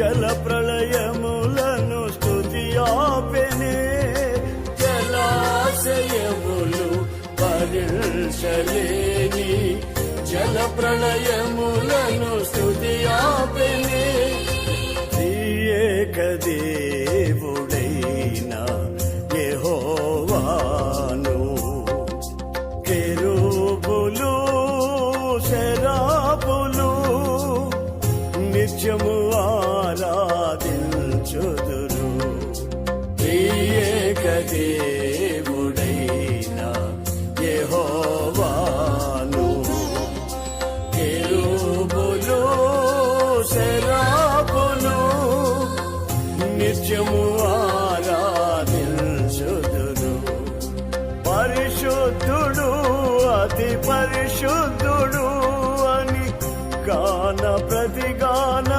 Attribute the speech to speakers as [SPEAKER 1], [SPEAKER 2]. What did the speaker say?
[SPEAKER 1] జల ప్రళయములను స్థుతి జలాశయములు పరిశలేని జల ప్రళయములను స్థుతి ఆపెనే. దేవుడైన యహోవాను. కెరూబులు శరాబులు నిత్యము ఆ ఆరాధించుదురు ఏక దేవుడైన పరిశుద్ధుడు అతి పరిశుద్ధుడు అని గాన ప్రతిగాన